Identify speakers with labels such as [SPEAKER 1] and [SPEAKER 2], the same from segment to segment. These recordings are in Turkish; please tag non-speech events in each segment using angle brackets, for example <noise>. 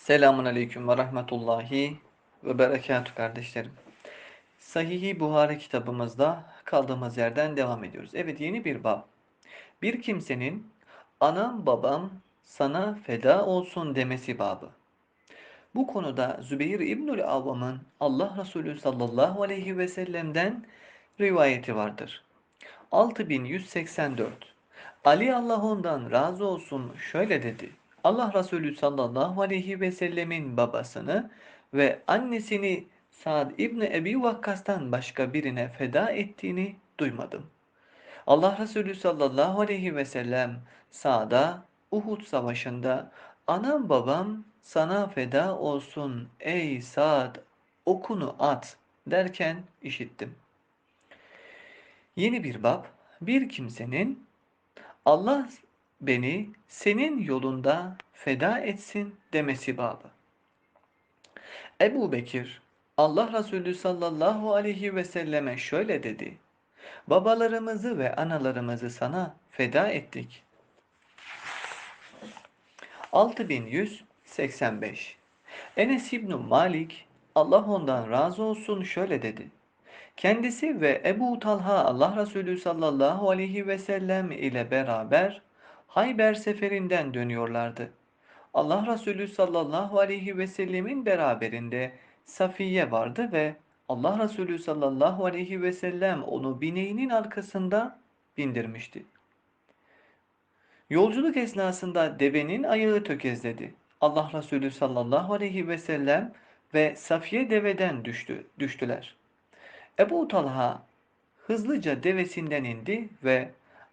[SPEAKER 1] Selamun Aleyküm ve Rahmetullahi ve Berekatü kardeşlerim. Sahih-i Buhari kitabımızda kaldığımız yerden devam ediyoruz. Evet yeni bir bab. Bir kimsenin anam babam sana feda olsun demesi babı. Bu konuda Zübeyir İbnül Avvam'ın Allah Resulü sallallahu aleyhi ve sellem'den rivayeti vardır. 6184 Ali Allah ondan razı olsun şöyle dedi. Allah Resulü sallallahu aleyhi ve sellemin babasını ve annesini Sa'd İbni Ebi Vakkas'tan başka birine feda ettiğini duymadım. Allah Resulü sallallahu aleyhi ve sellem Sa'd'a Uhud savaşında anam babam sana feda olsun ey Sa'd okunu at derken işittim. Yeni bir bab bir kimsenin Allah beni senin yolunda feda etsin demesi babı. Ebu Bekir Allah Resulü sallallahu aleyhi ve selleme şöyle dedi. Babalarımızı ve analarımızı sana feda ettik. 6185 Enes İbn Malik Allah ondan razı olsun şöyle dedi. Kendisi ve Ebu Talha Allah Resulü sallallahu aleyhi ve sellem ile beraber Hayber seferinden dönüyorlardı. Allah Resulü sallallahu aleyhi ve sellemin beraberinde Safiye vardı ve Allah Resulü sallallahu aleyhi ve sellem onu bineğinin arkasında bindirmişti. Yolculuk esnasında devenin ayağı tökezledi. Allah Resulü sallallahu aleyhi ve sellem ve Safiye deveden düştü, düştüler. Ebu Talha hızlıca devesinden indi ve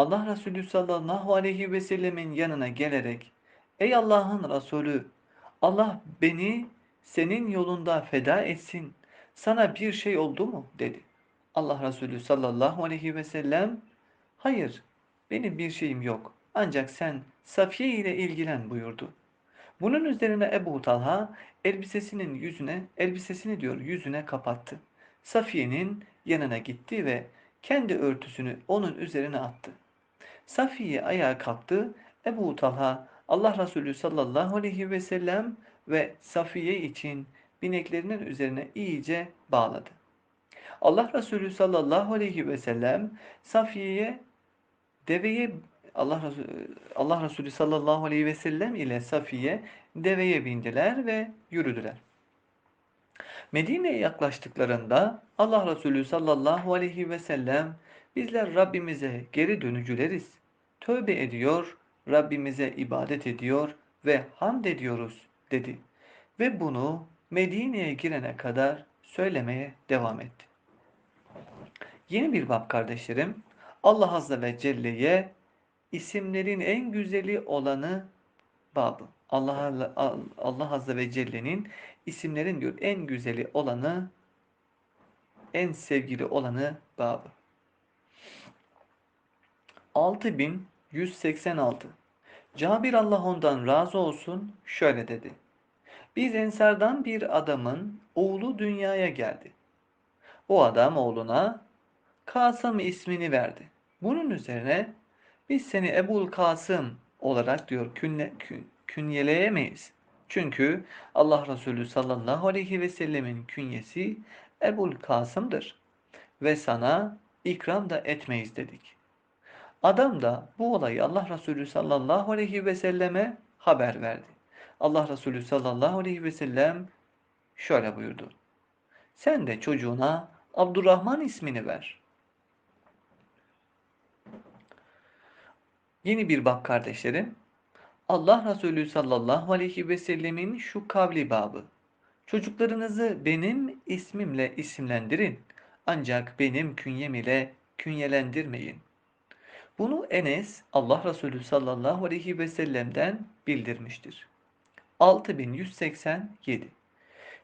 [SPEAKER 1] Allah Resulü sallallahu aleyhi ve sellemin yanına gelerek Ey Allah'ın Resulü Allah beni senin yolunda feda etsin. Sana bir şey oldu mu? dedi. Allah Resulü sallallahu aleyhi ve sellem hayır benim bir şeyim yok ancak sen Safiye ile ilgilen buyurdu. Bunun üzerine Ebu Talha elbisesinin yüzüne elbisesini diyor yüzüne kapattı. Safiye'nin yanına gitti ve kendi örtüsünü onun üzerine attı. Safiye ayağa kalktı. Ebu Talha Allah Resulü sallallahu aleyhi ve sellem ve Safiye için bineklerinin üzerine iyice bağladı. Allah Resulü sallallahu aleyhi ve sellem Safiye'ye deveye Allah Resulü, Allah Resulü sallallahu aleyhi ve sellem ile Safiye deveye bindiler ve yürüdüler. Medine'ye yaklaştıklarında Allah Resulü sallallahu aleyhi ve sellem bizler Rabbimize geri dönücüleriz. Tövbe ediyor, Rabbimize ibadet ediyor ve hamd ediyoruz dedi. Ve bunu Medine'ye girene kadar söylemeye devam etti. Yeni bir bab kardeşlerim. Allah Azze ve Celle'ye isimlerin en güzeli olanı babı. Allah, Allah Azze ve Celle'nin isimlerin diyor en güzeli olanı, en sevgili olanı babı. 6186 Cabir Allah ondan razı olsun şöyle dedi. Biz Ensardan bir adamın oğlu dünyaya geldi. O adam oğluna Kasım ismini verdi. Bunun üzerine biz seni Ebul Kasım olarak diyor künle, kün, künyeleyemeyiz. Çünkü Allah Resulü sallallahu aleyhi ve sellemin künyesi Ebul Kasım'dır. Ve sana ikram da etmeyiz dedik. Adam da bu olayı Allah Resulü sallallahu aleyhi ve selleme haber verdi. Allah Resulü sallallahu aleyhi ve sellem şöyle buyurdu. Sen de çocuğuna Abdurrahman ismini ver. Yeni bir bak kardeşlerim. Allah Resulü sallallahu aleyhi ve sellemin şu kavli babı. Çocuklarınızı benim ismimle isimlendirin. Ancak benim künyem ile künyelendirmeyin. Bunu Enes Allah Resulü sallallahu aleyhi ve sellem'den bildirmiştir. 6187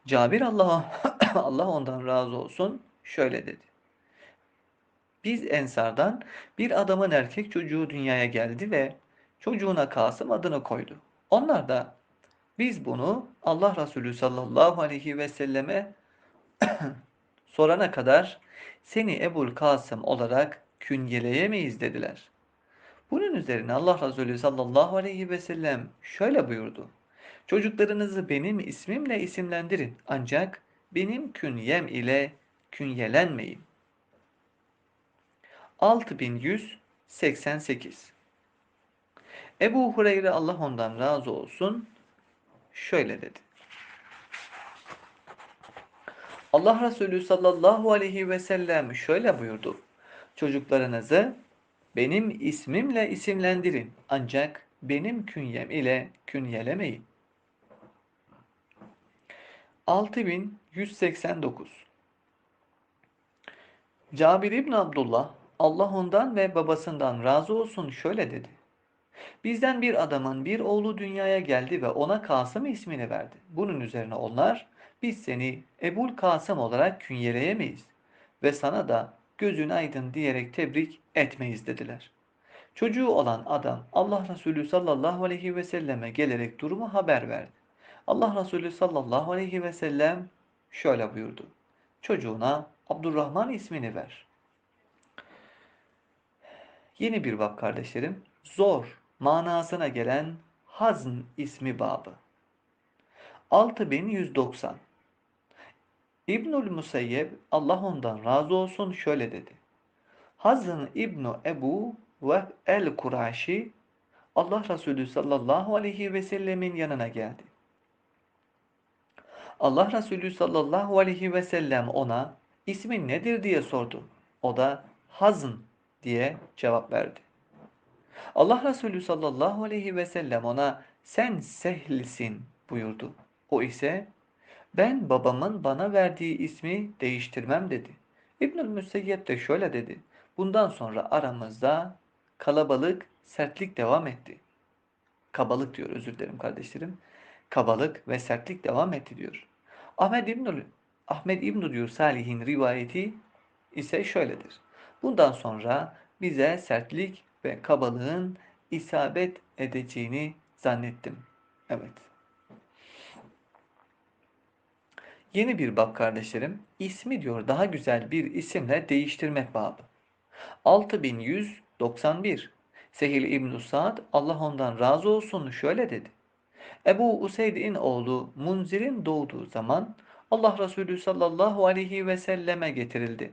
[SPEAKER 1] Cabir Allah <coughs> Allah ondan razı olsun şöyle dedi. Biz Ensardan bir adamın erkek çocuğu dünyaya geldi ve çocuğuna Kasım adını koydu. Onlar da biz bunu Allah Resulü sallallahu aleyhi ve selleme <coughs> sorana kadar seni Ebul Kasım olarak künyeleyemeyiz dediler. Bunun üzerine Allah Resulü sallallahu aleyhi ve sellem şöyle buyurdu. Çocuklarınızı benim ismimle isimlendirin. Ancak benim künyem ile künyelenmeyin. 6188 Ebu Hureyre Allah ondan razı olsun şöyle dedi. Allah Resulü sallallahu aleyhi ve sellem şöyle buyurdu. Çocuklarınızı benim ismimle isimlendirin ancak benim künyem ile künyelemeyin. 6189 Cabir İbn Abdullah Allah ondan ve babasından razı olsun şöyle dedi. Bizden bir adamın bir oğlu dünyaya geldi ve ona Kasım ismini verdi. Bunun üzerine onlar biz seni Ebul Kasım olarak künyeleyemeyiz ve sana da gözün aydın diyerek tebrik etmeyiz dediler. Çocuğu olan adam Allah Resulü sallallahu aleyhi ve selleme gelerek durumu haber verdi. Allah Resulü sallallahu aleyhi ve sellem şöyle buyurdu. Çocuğuna Abdurrahman ismini ver. Yeni bir bab kardeşlerim. Zor manasına gelen hazn ismi babı. 6190 İbnül Musayyeb Allah ondan razı olsun şöyle dedi. Hazn İbnu Ebu ve el-Kuraşi Allah Resulü sallallahu aleyhi ve sellemin yanına geldi. Allah Resulü sallallahu aleyhi ve sellem ona ismin nedir diye sordu. O da Hazn diye cevap verdi. Allah Resulü sallallahu aleyhi ve sellem ona sen sehlsin buyurdu. O ise ben babamın bana verdiği ismi değiştirmem dedi. İbnül Müseyyep de şöyle dedi. Bundan sonra aramızda kalabalık, sertlik devam etti. Kabalık diyor özür dilerim kardeşlerim. Kabalık ve sertlik devam etti diyor. Ahmet İbnül Ahmet İbn diyor Salih'in rivayeti ise şöyledir. Bundan sonra bize sertlik ve kabalığın isabet edeceğini zannettim. Evet. Yeni bir bab kardeşlerim. İsmi diyor daha güzel bir isimle değiştirmek babı. 6191 Sehil İbn Sa'd Allah ondan razı olsun şöyle dedi. Ebu Useyd'in oğlu Munzir'in doğduğu zaman Allah Resulü sallallahu aleyhi ve selleme getirildi.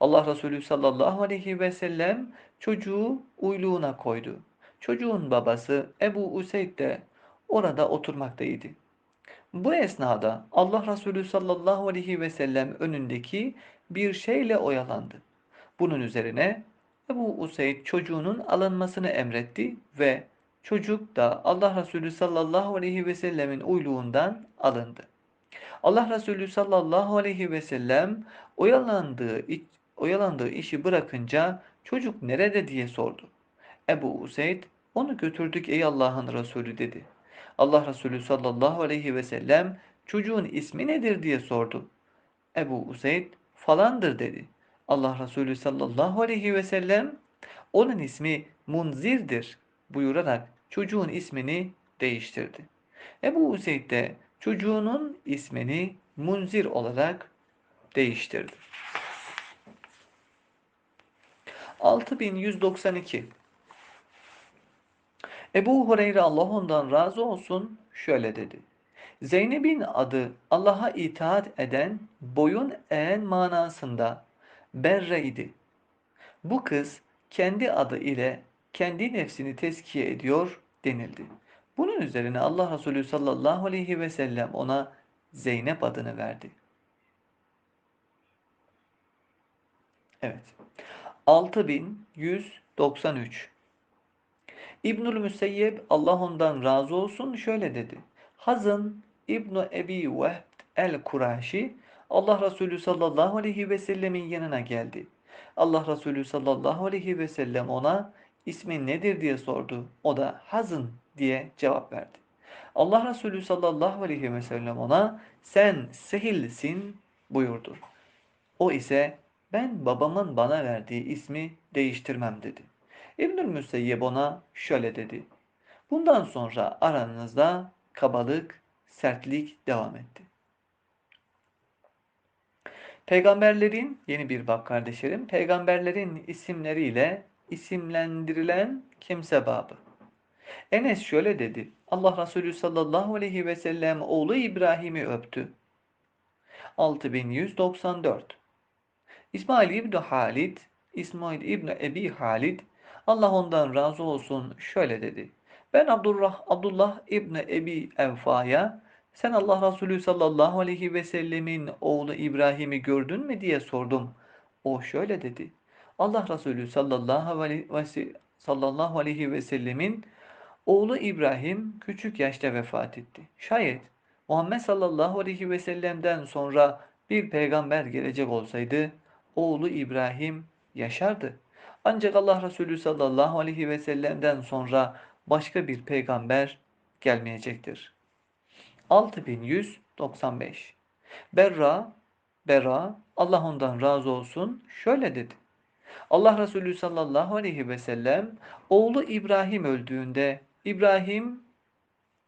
[SPEAKER 1] Allah Resulü sallallahu aleyhi ve sellem çocuğu uyluğuna koydu. Çocuğun babası Ebu Useyd de orada oturmaktaydı. Bu esnada Allah Resulü sallallahu aleyhi ve sellem önündeki bir şeyle oyalandı. Bunun üzerine Ebu Useyd çocuğunun alınmasını emretti ve çocuk da Allah Resulü sallallahu aleyhi ve sellemin uyluğundan alındı. Allah Resulü sallallahu aleyhi ve sellem oyalandığı, oyalandığı işi bırakınca çocuk nerede diye sordu. Ebu Useyd onu götürdük ey Allah'ın Resulü dedi. Allah Resulü sallallahu aleyhi ve sellem çocuğun ismi nedir diye sordu. Ebu Useyd falandır dedi. Allah Resulü sallallahu aleyhi ve sellem onun ismi Munzir'dir buyurarak çocuğun ismini değiştirdi. Ebu Useyd de çocuğunun ismini Munzir olarak değiştirdi. 6192 Ebu Hureyre Allah ondan razı olsun şöyle dedi. Zeynep'in adı Allah'a itaat eden, boyun eğen manasında Berre idi. Bu kız kendi adı ile kendi nefsini tezkiye ediyor denildi. Bunun üzerine Allah Resulü sallallahu aleyhi ve sellem ona Zeynep adını verdi. Evet. 6193 İbnül Müseyyeb Allah ondan razı olsun şöyle dedi. Hazın İbnu Ebi Vehb el-Kuraşi Allah Resulü sallallahu aleyhi ve sellemin yanına geldi. Allah Resulü sallallahu aleyhi ve sellem ona ismin nedir diye sordu. O da Hazın diye cevap verdi. Allah Resulü sallallahu aleyhi ve sellem ona sen Sehil'sin buyurdu. O ise ben babamın bana verdiği ismi değiştirmem dedi. İbnül Müseyyeb ona şöyle dedi. Bundan sonra aranızda kabalık, sertlik devam etti. Peygamberlerin, yeni bir bak kardeşlerim, peygamberlerin isimleriyle isimlendirilen kimse babı. Enes şöyle dedi. Allah Resulü sallallahu aleyhi ve sellem oğlu İbrahim'i öptü. 6194 İsmail İbni Halid, İsmail İbni Ebi Halid, Allah ondan razı olsun şöyle dedi. Ben Abdullah, Abdullah İbni Ebi Evfa'ya sen Allah Resulü sallallahu aleyhi ve sellemin oğlu İbrahim'i gördün mü diye sordum. O şöyle dedi. Allah Resulü sallallahu aleyhi ve, sallallahu aleyhi ve sellemin oğlu İbrahim küçük yaşta vefat etti. Şayet Muhammed sallallahu aleyhi ve sellem'den sonra bir peygamber gelecek olsaydı oğlu İbrahim yaşardı. Ancak Allah Resulü sallallahu aleyhi ve sellem'den sonra başka bir peygamber gelmeyecektir. 6195 Berra, Berra, Allah ondan razı olsun şöyle dedi. Allah Resulü sallallahu aleyhi ve sellem oğlu İbrahim öldüğünde İbrahim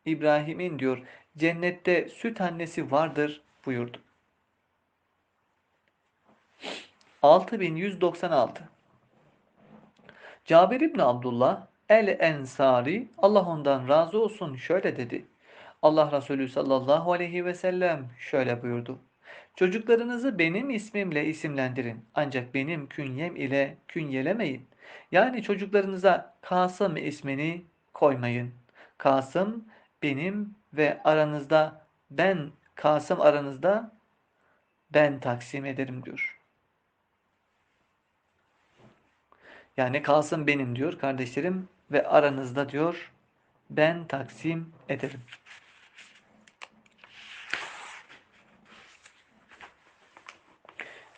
[SPEAKER 1] İbrahim'in diyor cennette süt annesi vardır buyurdu. 6196 Cabir İbni Abdullah El-Ensari Allah ondan razı olsun şöyle dedi. Allah Resulü sallallahu aleyhi ve sellem şöyle buyurdu. Çocuklarınızı benim ismimle isimlendirin. Ancak benim künyem ile künyelemeyin. Yani çocuklarınıza Kasım ismini koymayın. Kasım benim ve aranızda ben Kasım aranızda ben taksim ederim diyor. Yani Kasım benim diyor kardeşlerim ve aranızda diyor ben taksim ederim.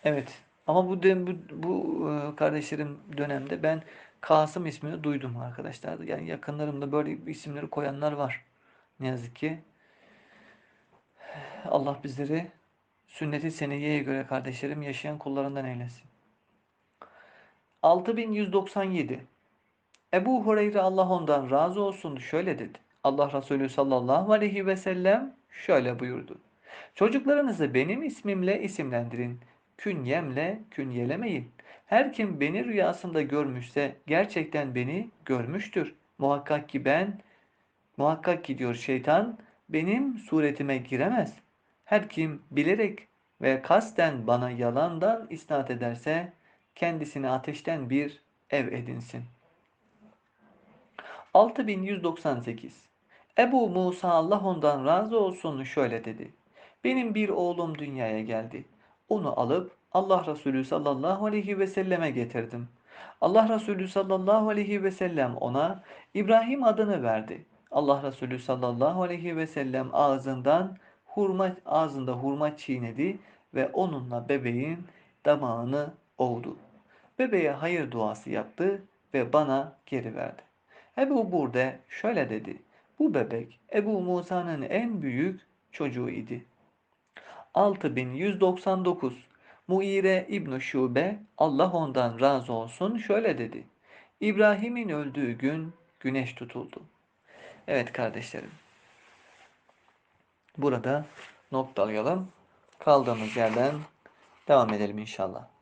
[SPEAKER 1] Evet. Ama bu, bu, bu e, kardeşlerim dönemde ben Kasım ismini duydum arkadaşlar. Yani yakınlarımda böyle isimleri koyanlar var. Ne yazık ki. Allah bizleri sünneti göre kardeşlerim yaşayan kullarından eylesin. 6197 Ebu Hureyre Allah ondan razı olsun şöyle dedi. Allah Resulü sallallahu aleyhi ve sellem şöyle buyurdu. Çocuklarınızı benim ismimle isimlendirin. Künyemle künyelemeyin. Her kim beni rüyasında görmüşse gerçekten beni görmüştür. Muhakkak ki ben, muhakkak ki diyor şeytan, benim suretime giremez. Her kim bilerek ve kasten bana yalandan isnat ederse kendisine ateşten bir ev edinsin. 6198 Ebu Musa Allah ondan razı olsun şöyle dedi. Benim bir oğlum dünyaya geldi. Onu alıp Allah Resulü sallallahu aleyhi ve selleme getirdim. Allah Resulü sallallahu aleyhi ve sellem ona İbrahim adını verdi. Allah Resulü sallallahu aleyhi ve sellem ağzından hurma ağzında hurma çiğnedi ve onunla bebeğin damağını ovdu. Bebeğe hayır duası yaptı ve bana geri verdi. Ebu Burde şöyle dedi. Bu bebek Ebu Musa'nın en büyük çocuğu idi. 6199 Muire İbn Şube Allah ondan razı olsun şöyle dedi. İbrahim'in öldüğü gün güneş tutuldu. Evet kardeşlerim. Burada noktalayalım. Kaldığımız yerden devam edelim inşallah.